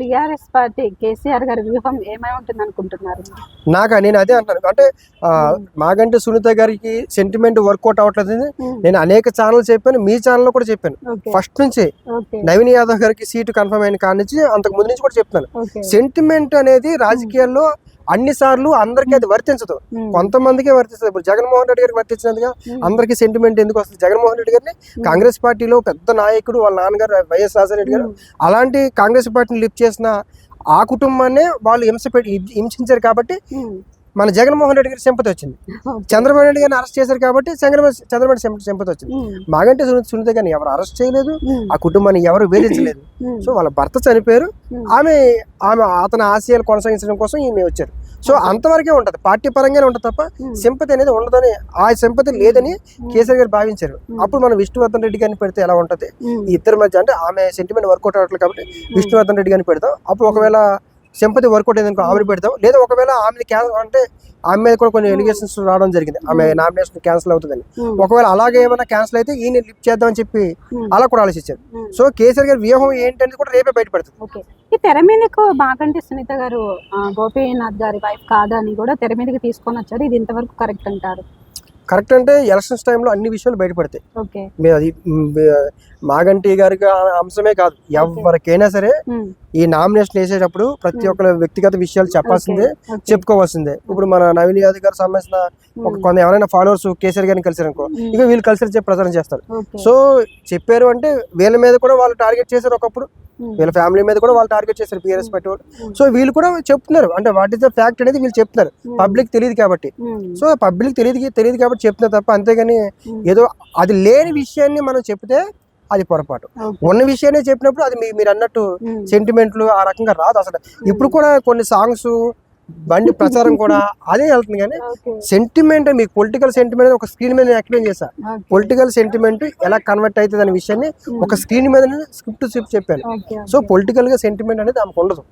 BRS party KCR గారి వ్యూహం ఏమై ఉంటుంది అనుకుంటున్నారు నాకు? నేను అదే అంటాను అంటే మాగంటి సునీత గారికి సెంటిమెంట్ వర్కౌట్ అవ్వట్లేదు నేను అనేక ఛానల్ చెప్పాను. మీ ఛానల్లో కూడా చెప్పాను. ఫస్ట్ నుంచి. నవీన్ యాదవ్ గారికి సీటు కన్ఫర్మ్ అయిన కాడి నుంచి అంతకు ముందు నుంచి కూడా చెప్తాను సెంటిమెంట్ అనేది రాజకీయాల్లో అన్ని సార్లు అందరికీ అది వర్తించదు. కొంతమందికే వర్తిస్తుంది ఇప్పుడు జగన్మోహన్ రెడ్డి గారికి వర్తించినట్టుగా ఉమ్. అందరికీ సెంటిమెంట్ ఎందుకు వస్తుంది జగన్మోహన్ రెడ్డి గారిని కాంగ్రెస్ పార్టీలో పెద్ద నాయకుడు వాళ్ళ నాన్నగారు వైఎస్ రాజారెడ్డి గారు. అలాంటి కాంగ్రెస్ పార్టీని లిఫ్ట్ చేసిన ఆ కుటుంబాన్నే వాళ్ళు హింస పెట్టి హింసించారు కాబట్టి. మన జగన్మోహన్ రెడ్డి గారి సింపతి వచ్చింది. చంద్రబాబు నాయుడు గారిని అరెస్ట్ చేశారు కాబట్టి చంద్రబాబు చంద్రబాబు సింప- సింపతి వచ్చింది. మాగంటే సునీత సునీత గారిని ఎవరు అరెస్ట్ చేయలేదు. ఆ కుటుంబాన్ని ఎవరు వేధించలేదు. సో వాళ్ళ భర్త చనిపోయారు. ఆమె ఆమె అతని ఆశయాలు కొనసాగించడం కోసం ఈమె వచ్చారు. సో అంతవరకే ఉంటది. పార్టీ పరంగానే ఉంటది తప్ప. సింపతి అనేది ఉండదని ఆ సింపతి లేదని. కేసీఆర్ గారు భావించారు. అప్పుడు మనం విష్ణువర్ధన్ రెడ్డి గారిని పెడితే ఎలా ఉంటది? ఇద్దరి మధ్య అంటే ఆమె సెంటిమెంట్ వర్కౌట్ అవ్వట్లేదు కాబట్టి విష్ణువర్ధన్ రెడ్డి గారిని పెడతాం అప్పుడు ఒకవేళ సింపతి వర్కౌట్ అయిందనుకో ఆమెను పెడతాం లేదా ఒకవేళ ఆమె క్యాన్సల్ అంటే ఆమె మీద కూడా కొన్ని ఎలిగేషన్స్ రావడం జరిగింది. ఆమె నామినేషన్ క్యాన్సిల్ అవుతుందని. ఉమ్. ఒకవేళ అలాగే ఏమైనా క్యాన్సిల్ అయితే ఈయన లిఫ్ట్ చేద్దామని చెప్పి ఉమ్. అలా కూడా ఆలోచించారు. సో కేసీఆర్ గారి వ్యూహం ఏంటనేది కూడా రేపే బయటపడుతుంది. ఓకే. ఈ తెర మీదకు మాకంటి సునీత గారు గోపీనాథ్ గారి వైఫ్ కాదని కూడా తెర మీదకి తీసుకొని వచ్చారు. ఇది ఇంతవరకు కరెక్ట్ అంటారు. కరెక్ట్ అంటే ఎలక్షన్స్ టైంలో అన్ని విషయాలు బయటపడతాయి మీరు అది మాగంటి గారికి అంశమే కాదు ఎవరికైనా సరే. ఈ నామినేషన్ వేసేటప్పుడు ప్రతి ఒక్కరి వ్యక్తిగత విషయాలు చెప్పాల్సిందే. చెప్పుకోవాల్సిందే ఇప్పుడు మన నవీన్ యాదవ్ గారికి సంబంధించిన ఒక. కొంత ఎవరైనా ఫాలోవర్స్ కేసీఆర్ గారిని కలిసారనుకో ఉమ్. ఇక వీళ్ళు కలిసి చెప్పి ప్రచారం చేస్తారు. సో చెప్పారు అంటే వీళ్ళ మీద కూడా వాళ్ళు టార్గెట్ చేశారు ఒకప్పుడు. వీళ్ళ ఫ్యామిలీ మీద కూడా వాళ్ళు టార్గెట్ చేశారు పిఆర్ఎస్ పార్టీ వాళ్ళు ఉమ్. సో వీళ్ళు కూడా చెప్తున్నారు అంటే వాట్ ఇస్ ద ఫ్యాక్ట్ అనేది వీళ్ళు చెప్తున్నారు. పబ్లిక్ తెలియదు కాబట్టి. సో పబ్లిక్ తెలియదు తెలియదు కాబట్టి చెప్తున్నారు తప్ప అంతేగాని. ఏదో అది లేని విషయాన్ని మనం చెప్తే అది పొరపాటు. ఉన్న విషయాన్ని చెప్పినప్పుడు అది మీ- మీరు అన్నట్టు. సెంటిమెంట్లు ఆ రకంగా రాదు అసలు ఇప్పుడు కూడా కొన్ని సాంగ్స్ బండి ప్రచారం కూడా అదే వెళ్తుంది కానీ. సెంటిమెంట్ మీకు పొలిటికల్ సెంటిమెంట్ ఒక స్క్రీన్ మీద ఎక్స్ప్లెయిన్ చేశా. పొలిటికల్ సెంటిమెంట్ ఎలా కన్వర్ట్ అవుతుంది అనే విషయాన్ని ఒక స్క్రీన్ మీద స్క్రిప్ట్ చెప్పాను ఓకే. సో పొలిటికల్గా సెంటిమెంట్ అనేది ఆమెకు ఉండదు